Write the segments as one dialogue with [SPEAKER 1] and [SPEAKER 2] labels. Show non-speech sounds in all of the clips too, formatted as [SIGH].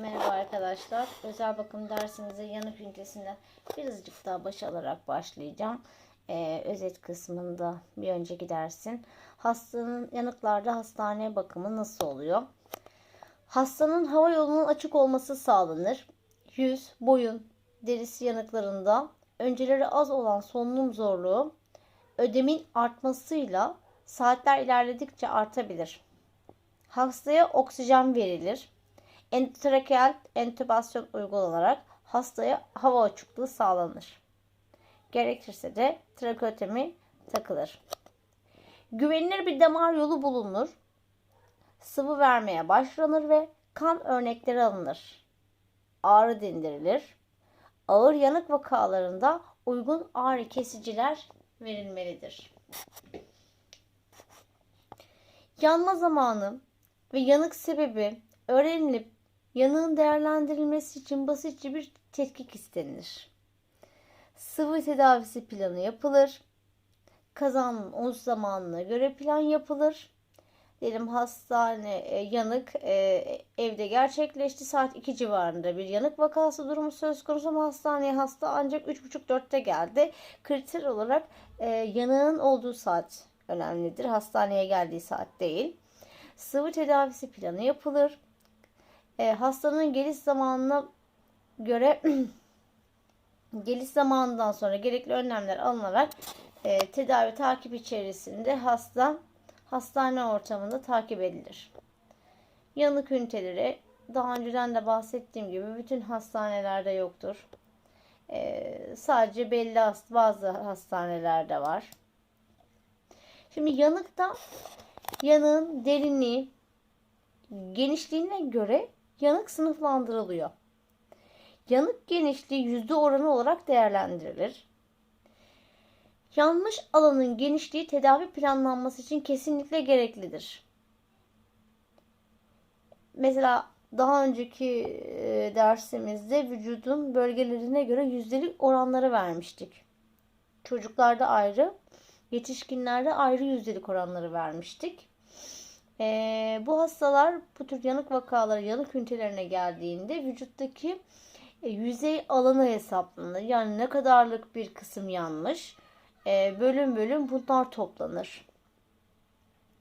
[SPEAKER 1] Merhaba arkadaşlar. Özel bakım dersimize yanık ünitesinden birazcık daha baş alarak başlayacağım. Ee, özet kısmında bir önceki dersin. Hastanın yanıklarda hastane bakımı nasıl oluyor? Hastanın hava yolunun açık olması sağlanır. Yüz, boyun, derisi yanıklarında önceleri az olan solunum zorluğu ödemin artmasıyla saatler ilerledikçe artabilir. Hastaya oksijen verilir. Endotrakeal entübasyon uygulanarak hastaya hava açıklığı sağlanır. Gerekirse de trakeotomi takılır. Güvenilir bir damar yolu bulunur. Sıvı vermeye başlanır ve kan örnekleri alınır. Ağrı dindirilir. Ağır yanık vakalarında uygun ağrı kesiciler verilmelidir. Yanma zamanı ve yanık sebebi öğrenilip yanığın değerlendirilmesi için basitçe bir tetkik istenir. Sıvı tedavisi planı yapılır. Kazanın o zamanına göre plan yapılır. Diyelim hastane e, yanık e, evde gerçekleşti. Saat 2 civarında bir yanık vakası durumu söz konusu ama hastaneye hasta ancak 3.30-4'te geldi. Kriter olarak e, yanığın olduğu saat önemlidir. Hastaneye geldiği saat değil. Sıvı tedavisi planı yapılır. E, hastanın geliş zamanına göre [CLEARS THROAT] geliş zamanından sonra gerekli önlemler alınarak e, tedavi takip içerisinde hasta hastane ortamında takip edilir. Yanık üniteleri daha önceden de bahsettiğim gibi bütün hastanelerde yoktur. E, sadece belli hast bazı hastanelerde var. Şimdi yanıkta yanığın derinliği genişliğine göre yanık sınıflandırılıyor. Yanık genişliği yüzde oranı olarak değerlendirilir. Yanmış alanın genişliği tedavi planlanması için kesinlikle gereklidir. Mesela daha önceki e, dersimizde vücudun bölgelerine göre yüzdelik oranları vermiştik. Çocuklarda ayrı, yetişkinlerde ayrı yüzdelik oranları vermiştik. Ee, bu hastalar bu tür yanık vakaları yanık ünitelerine geldiğinde vücuttaki e, yüzey alanı hesaplanır. Yani ne kadarlık bir kısım yanmış. E, bölüm bölüm bunlar toplanır.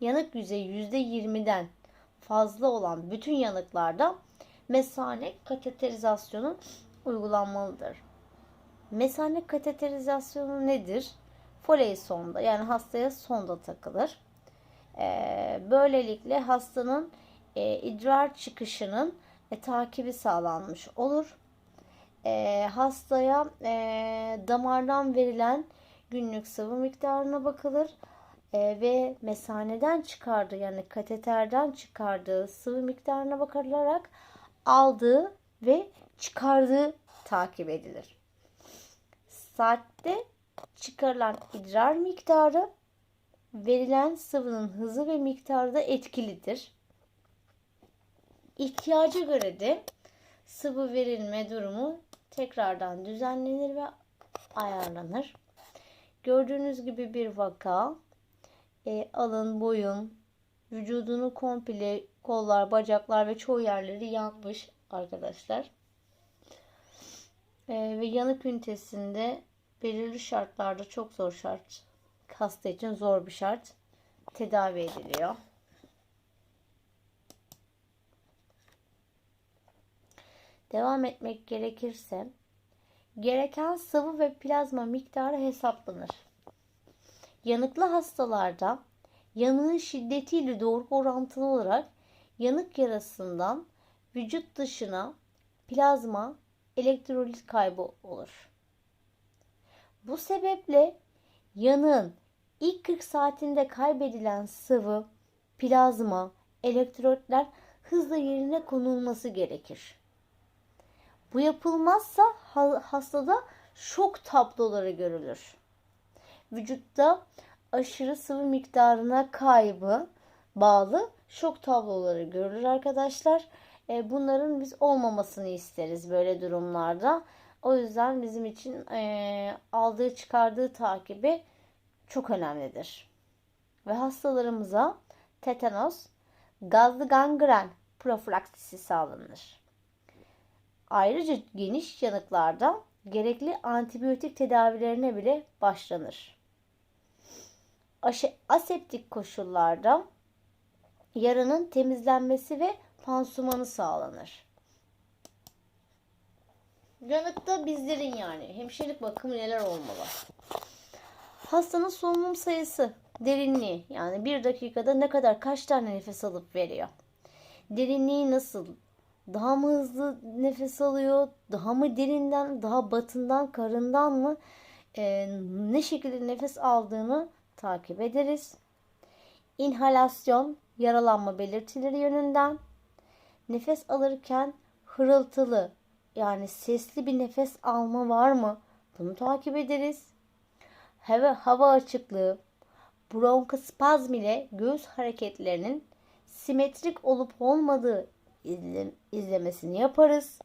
[SPEAKER 1] Yanık yüzeyi %20'den fazla olan bütün yanıklarda mesane kateterizasyonu uygulanmalıdır. Mesane kateterizasyonu nedir? Foley sonda yani hastaya sonda takılır. E, böylelikle hastanın e, idrar çıkışının e, takibi sağlanmış olur. E, hastaya e, damardan verilen günlük sıvı miktarına bakılır e, ve mesaneden çıkardığı yani kateterden çıkardığı sıvı miktarına bakılarak aldığı ve çıkardığı takip edilir. Saatte çıkarılan idrar miktarı verilen sıvının hızı ve miktarı da etkilidir. İhtiyaca göre de sıvı verilme durumu tekrardan düzenlenir ve ayarlanır. Gördüğünüz gibi bir vaka e, alın, boyun, vücudunu komple kollar, bacaklar ve çoğu yerleri yanmış arkadaşlar. E, ve yanık ünitesinde belirli şartlarda çok zor şart hasta için zor bir şart tedavi ediliyor. Devam etmek gerekirse gereken sıvı ve plazma miktarı hesaplanır. Yanıklı hastalarda yanığın şiddetiyle doğru orantılı olarak yanık yarasından vücut dışına plazma elektrolit kaybı olur. Bu sebeple yanığın ilk 40 saatinde kaybedilen sıvı, plazma, elektrotlar hızla yerine konulması gerekir. Bu yapılmazsa hastada şok tabloları görülür. Vücutta aşırı sıvı miktarına kaybı bağlı şok tabloları görülür arkadaşlar. E, bunların biz olmamasını isteriz böyle durumlarda. O yüzden bizim için e, aldığı çıkardığı takibi çok önemlidir. Ve hastalarımıza tetanos, gazlı gangren profilaksisi sağlanır. Ayrıca geniş yanıklarda gerekli antibiyotik tedavilerine bile başlanır. Aseptik koşullarda yaranın temizlenmesi ve pansumanı sağlanır. Yanıkta bizlerin yani hemşirelik bakımı neler olmalı? Hastanın solunum sayısı, derinliği yani bir dakikada ne kadar kaç tane nefes alıp veriyor? Derinliği nasıl? Daha mı hızlı nefes alıyor? Daha mı derinden, daha batından, karından mı? Ee, ne şekilde nefes aldığını takip ederiz. İnhalasyon, yaralanma belirtileri yönünden. Nefes alırken hırıltılı yani sesli bir nefes alma var mı? Bunu takip ederiz. Hava, hava açıklığı, bronkospazm ile göğüs hareketlerinin simetrik olup olmadığı izle, izlemesini yaparız.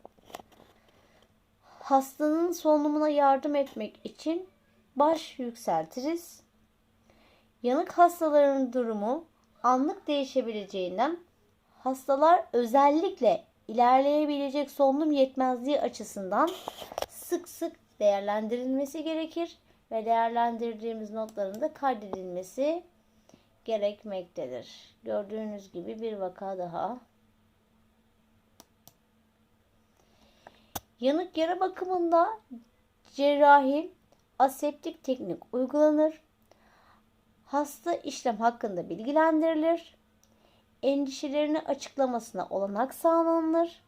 [SPEAKER 1] Hastanın solunumuna yardım etmek için baş yükseltiriz. Yanık hastaların durumu anlık değişebileceğinden hastalar özellikle ilerleyebilecek solunum yetmezliği açısından sık sık değerlendirilmesi gerekir ve değerlendirdiğimiz notların da kaydedilmesi gerekmektedir. Gördüğünüz gibi bir vaka daha. Yanık yara bakımında cerrahi aseptik teknik uygulanır. Hasta işlem hakkında bilgilendirilir. Endişelerini açıklamasına olanak sağlanır.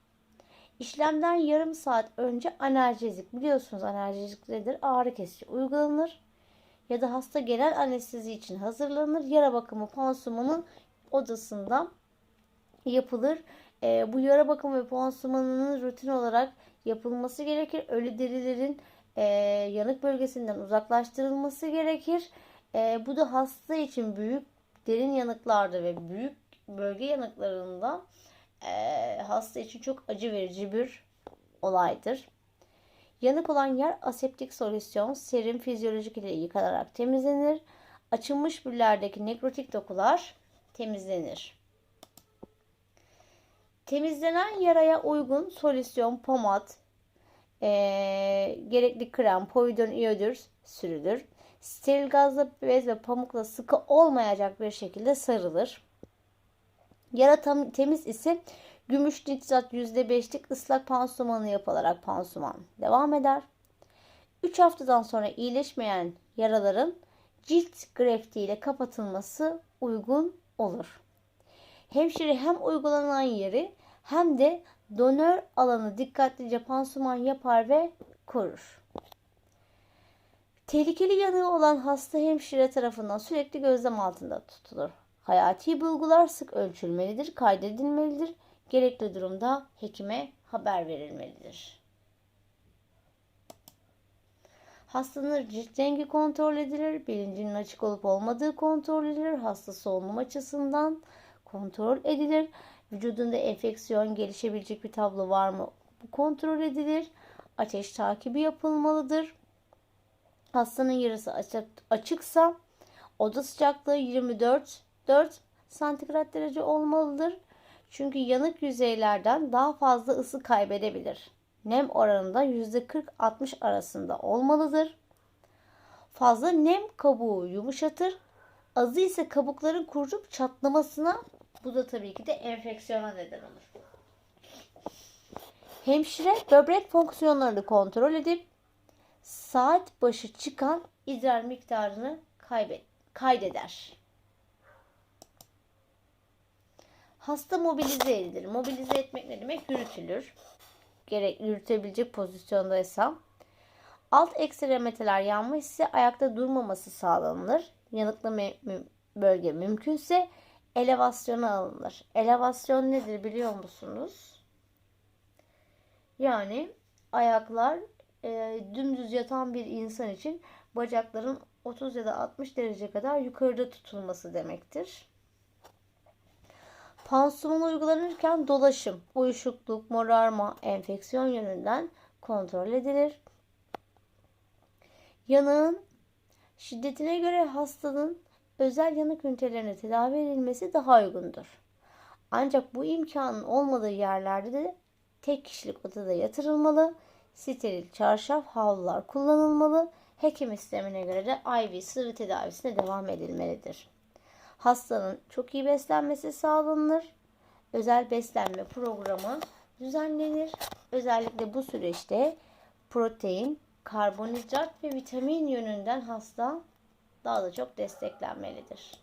[SPEAKER 1] İşlemden yarım saat önce analjezik biliyorsunuz analjezik nedir? Ağrı kesici uygulanır. Ya da hasta genel anestezi için hazırlanır. Yara bakımı pansumanın odasında yapılır. E, bu yara bakımı ve pansumanının rutin olarak yapılması gerekir. Ölü derilerin e, yanık bölgesinden uzaklaştırılması gerekir. E, bu da hasta için büyük derin yanıklarda ve büyük bölge yanıklarında e, hasta için çok acı verici bir olaydır. Yanık olan yer aseptik solüsyon, serum fizyolojik ile yıkanarak temizlenir. Açılmış büllerdeki nekrotik dokular temizlenir. Temizlenen yaraya uygun solüsyon, pomat, e, gerekli krem, povidon iyodür sürülür. Steril gazla bez ve pamukla sıkı olmayacak bir şekilde sarılır. Yara tam, temiz ise gümüş nitrat %5'lik ıslak pansumanı yapılarak pansuman devam eder. 3 haftadan sonra iyileşmeyen yaraların cilt grefti ile kapatılması uygun olur. Hemşire hem uygulanan yeri hem de donör alanı dikkatlice pansuman yapar ve korur. Tehlikeli yanığı olan hasta hemşire tarafından sürekli gözlem altında tutulur. Hayati bulgular sık ölçülmelidir, kaydedilmelidir. Gerekli durumda hekime haber verilmelidir. Hastanın cilt rengi kontrol edilir, bilincinin açık olup olmadığı kontrol edilir, hasta solunum açısından kontrol edilir. Vücudunda enfeksiyon gelişebilecek bir tablo var mı? Bu kontrol edilir. Ateş takibi yapılmalıdır. Hastanın yarısı açık, açıksa oda sıcaklığı 24 4 santigrat derece olmalıdır. Çünkü yanık yüzeylerden daha fazla ısı kaybedebilir. Nem oranında %40-60 arasında olmalıdır. Fazla nem kabuğu yumuşatır. Azı ise kabukların kurup çatlamasına bu da tabii ki de enfeksiyona neden olur. Hemşire böbrek fonksiyonlarını kontrol edip saat başı çıkan idrar miktarını kaybet, kaydeder. Hasta mobilize edilir. Mobilize etmek ne demek? Yürütülür. Gerek yürütebilecek pozisyondaysa. Alt ekstremeteler yanmış ise ayakta durmaması sağlanır. Yanıklı bölge mümkünse elevasyona alınır. Elevasyon nedir biliyor musunuz? Yani ayaklar e, dümdüz yatan bir insan için bacakların 30 ya da 60 derece kadar yukarıda tutulması demektir. Pansuman uygulanırken dolaşım, uyuşukluk, morarma, enfeksiyon yönünden kontrol edilir. Yanığın şiddetine göre hastanın özel yanık ünitelerine tedavi edilmesi daha uygundur. Ancak bu imkanın olmadığı yerlerde de tek kişilik odada yatırılmalı. Steril çarşaf, havlular kullanılmalı. Hekim istemine göre de IV sıvı tedavisine devam edilmelidir. Hastanın çok iyi beslenmesi sağlanır. Özel beslenme programı düzenlenir. Özellikle bu süreçte protein, karbonhidrat ve vitamin yönünden hasta daha da çok desteklenmelidir.